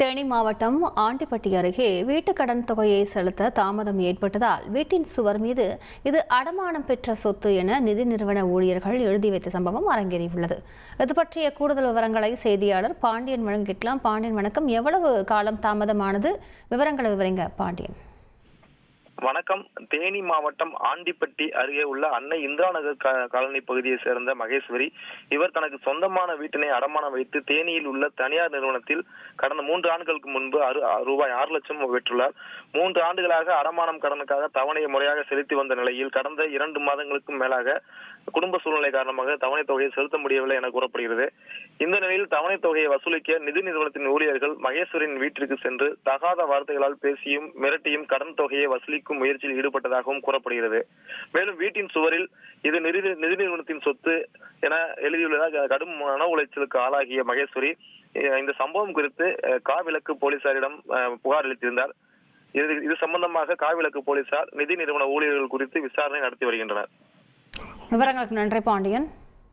தேனி மாவட்டம் ஆண்டிப்பட்டி அருகே வீட்டு கடன் தொகையை செலுத்த தாமதம் ஏற்பட்டதால் வீட்டின் சுவர் மீது இது அடமானம் பெற்ற சொத்து என நிதி நிறுவன ஊழியர்கள் எழுதி வைத்த சம்பவம் அரங்கேறியுள்ளது. இது பற்றிய கூடுதல் விவரங்களை செய்தியாளர் பாண்டியன் வழங்கிக்கலாம். பாண்டியன் வணக்கம். எவ்வளவு காலம் தாமதமானது? விவரங்களை விவரிங்க பாண்டியன். வணக்கம். தேனி மாவட்டம் ஆண்டிப்பட்டி அருகே உள்ள அன்னை இந்திரா நகர் க- காலனி பகுதியை சேர்ந்த மகேஸ்வரி இவர் தனக்கு சொந்தமான வீட்டினை அடமானம் வைத்து தேனியில் உள்ள தனியார் நிறுவனத்தில் கடந்த மூன்று ஆண்டுகளுக்கு முன்பு அறு ரூபாய் ஆறு லட்சம் பெற்றுள்ளார். மூன்று ஆண்டுகளாக அடமானம் கடனுக்காக தவணையை முறையாக செலுத்தி வந்த நிலையில் கடந்த இரண்டு மாதங்களுக்கும் மேலாக குடும்ப சூழ்நிலை காரணமாக தவணை தொகையை செலுத்த முடியவில்லை என கூறப்படுகிறது. இந்த நிலையில் தவணை தொகையை வசூலிக்க நிதி நிறுவனத்தின் ஊழியர்கள் மகேஸ்வரின் வீட்டிற்கு சென்று தகாத வார்த்தைகளால் பேசியும் மிரட்டியும் கடன் தொகையை வசூலிக்கும் முயற்சியில் ஈடுபட்டதாகவும் கூறப்படுகிறது. மேலும் வீட்டின் சுவரில் இது நிதி நிதி நிறுவனத்தின் சொத்து என எழுதியுள்ளதாக கடும் மன உளைச்சலுக்கு ஆளாகிய மகேஸ்வரி இந்த சம்பவம் குறித்து காவிலக்கு போலீசாரிடம் புகார் அளித்திருந்தார். இது இது சம்பந்தமாக காவிலக்கு போலீசார் நிதி நிறுவன ஊழியர்கள் குறித்து விசாரணை நடத்தி வருகின்றனர். விவரங்களுக்கு நன்றி பாண்டியன்.